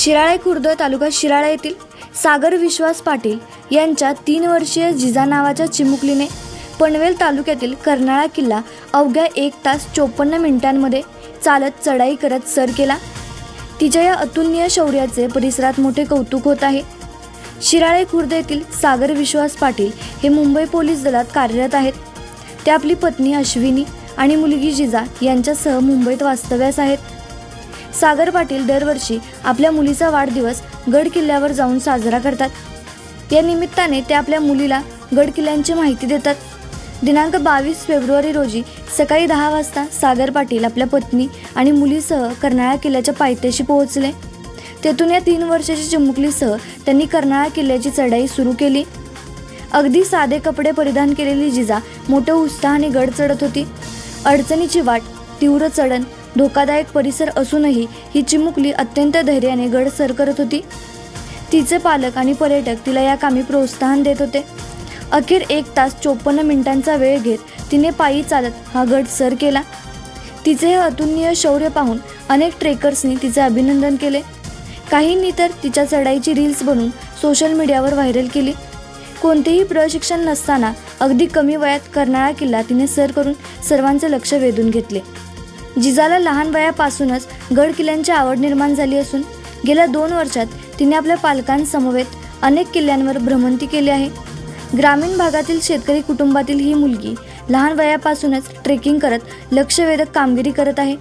शिराळे खुर्द तालुका शिराळा येथील सागर विश्वास पाटील यांच्या तीन वर्षीय जिजा नावाच्या चिमुकलीने पनवेल तालुक्यातील कर्नाळा किल्ला अवघ्या एक तास चोपन्न मिनिटांमध्ये चालत चढाई करत सर केला. तिच्या या अतुलनीय शौर्याचे परिसरात मोठे कौतुक होत आहे. शिराळे खुर्द येथील सागर विश्वास पाटील हे मुंबई पोलीस दलात कार्यरत आहेत. ते आपली पत्नी अश्विनी आणि मुलगी जिजा यांच्यासह मुंबईत वास्तव्यास आहेत. सागर पाटील दरवर्षी आपल्या मुलीचा वाढदिवस गड किल्ल्यावर जाऊन साजरा करतात. या निमित्ताने ते आपल्या मुलीला गड किल्ल्यांची माहिती देतात. दिनांक बावीस फेब्रुवारी रोजी सकाळी दहा वाजता सागर पाटील आपल्या पत्नी आणि मुलीसह कर्नाळा किल्ल्याच्या पायथ्याशी पोहोचले. तेथून या तीन वर्षाच्या चिमुकलीसह त्यांनी कर्नाळा किल्ल्याची चढाई सुरू केली. अगदी साधे कपडे परिधान केलेली जिजा मोठ्या उत्साहाने गड चढत होती. अडचणीची वाट तीव्र चढण धोकादायक परिसर असूनही ही चिमुकली अत्यंत धैर्याने गड सर करत होती. तिचे पालक आणि पर्यटक तिला या कामी प्रोत्साहन देत होते. अखेर एक तास चोपन्न मिनिटांचा वेळ घेत तिने पायी चालत हा गड सर केला. तिचे हे अतुलनीय शौर्य पाहून अनेक ट्रेकर्सनी तिचे अभिनंदन केले. काहींनी तर तिच्या चढाईची रील्स बनवून सोशल मीडियावर व्हायरल केली. कोणतेही प्रशिक्षण नसताना अगदी कमी वयात कर्नाळा किल्ला तिने सर करून सर्वांचे लक्ष वेधून घेतले. जिजाला लहान वयापासूनच गड किल्ल्यांची आवड निर्माण झाली असून गेल्या दोन वर्षात तिने आपल्या पालकांसमवेत अनेक किल्ल्यांवर भ्रमंती केली आहे. ग्रामीण भागातील शेतकरी कुटुंबातील ही मुलगी लहान वयापासूनच ट्रेकिंग करत लक्षवेधक कामगिरी करत आहे.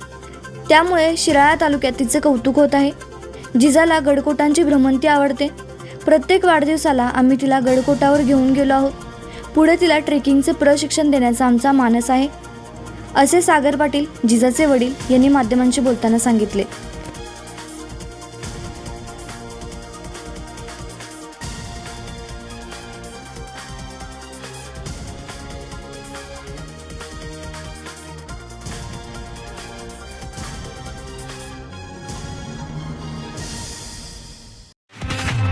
त्यामुळे शिराळा तालुक्यात तिचे कौतुक होत आहे. जिजाला गडकोटांची भ्रमंती आवडते. प्रत्येक वाढदिवसाला आम्ही तिला गडकोटावर घेऊन गेलो आहोत. पुढे तिला ट्रेकिंगचे प्रशिक्षण देण्याचा आमचा मानस आहे. असे सागर पाटील जिजाचे वडील यांनी माध्यमांशी बोलताना सांगितले.